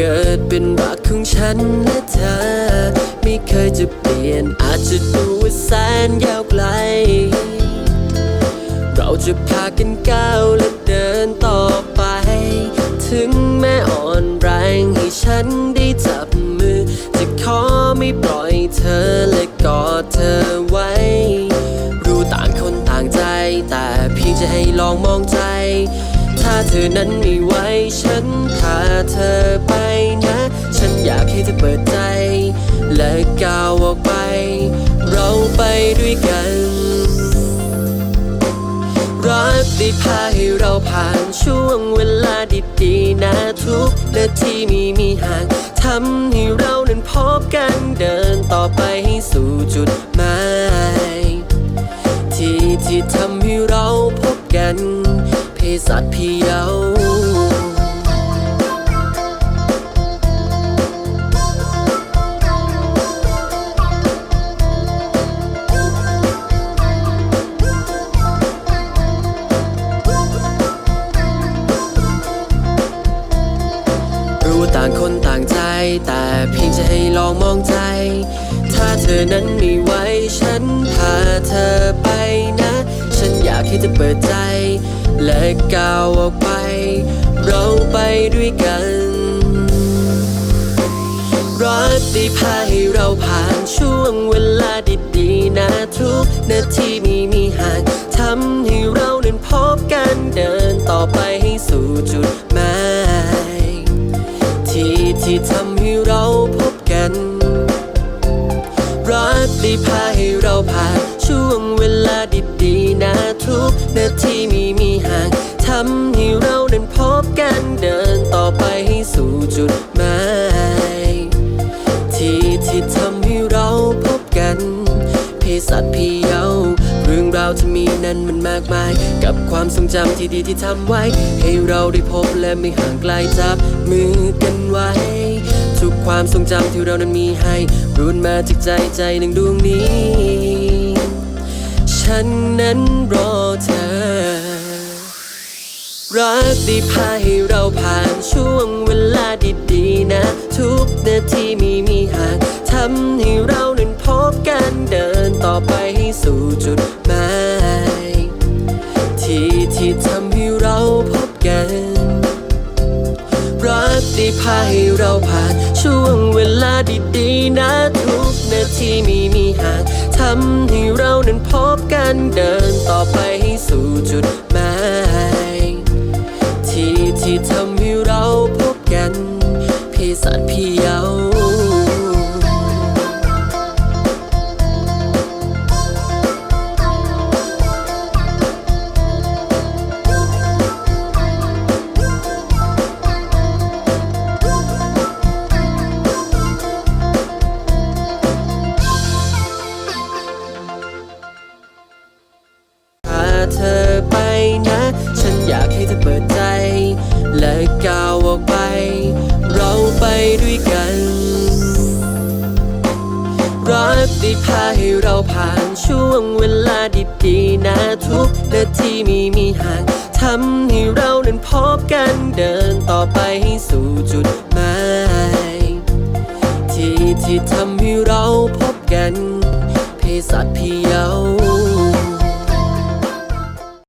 เกิดเป็นรักของฉันและเธอ ไม่เคยจะเปลี่ยนอาจจะดูว่าแสนยาวไกล เราจะพากันก้าวและเดินต่อไป ถึงแม้อ่อนแรงให้ฉันได้จับมือ จะขอไม่ปล่อยเธอและกอดเธอไว้ รู้ต่างคนต่างใจ แต่เพียงจะให้ลองมองใจ ถ้าเธอนั้นไม่ไหวฉันพาเธอ อยากให้เธอเปิดใจ และก้าวออกไป เราไปด้วยกัน รักได้พาให้เราผ่านช่วงเวลาดีๆนะทุกนาทีมีมีห่างทำให้เรานั้นพบกันเดินต่อไปให้สู่จุดหมายที่ที่ทำให้เราพบกันเพศสัตว์เพียว ต่างคนต่างใจ แต่เพียงจะให้ลองมองใจ ถ้าเธอนั้นไม่ไหวฉันพาเธอไปนะ ฉันอยากให้เธอเปิดใจ และก้าวออกไป เราไปด้วยกันรักได้พาให้เราผ่านช่วงเวลาดีๆนะทุกนาทีมีมีห่างทำให้เรานั้นพบกันเดินต่อไปให้สู่จุด ได้พาให้เราผ่านช่วงเวลาดีๆนะทุกนาทีมีมีห่างทำให้เรานั้นพบกันเดินต่อไปให้สู่จุดหมายที่ที่ทำให้เราพบกันเพศสัตว์เพียวเรื่องราวที่มีนั้นมันมากมาย กับความทรงจำที่ดีที่ทำไว้ ให้เราได้พบและไม่ห่างไกลจับมือกันไว้ ความทรงจำที่เรานั้นมีให้รุนมาจากใจใจหนึ่งดวงนี้ ฉันนั้นรอเธอ รักด้พาให้เราผ่านช่วงเวลาดีๆนะ ทุกนาทีมีมีหางทำให้เรานั้นพบกันเดินต่อไปให้สู่จุดหมายที่ที่ทำให้เราพบกัน พาให้เราผ่านช่วงเวลาดีๆนะทุกนาทีมีมีห่างทำให้เรานั้นพบกันเดินต่อไปให้สู่ เธอไปนะ ฉันอยากให้เธอเปิดใจ และก้าวออกไป เราไปด้วยกัน รักได้พาให้เราผ่านช่วงเวลาดีๆนะทุกนาทีมีมีห่างทำให้เรานั้นพบกันเดินต่อไปให้สู่จุดหมายที่ที่ทำให้เราพบกัน เพศสัตว์เพียว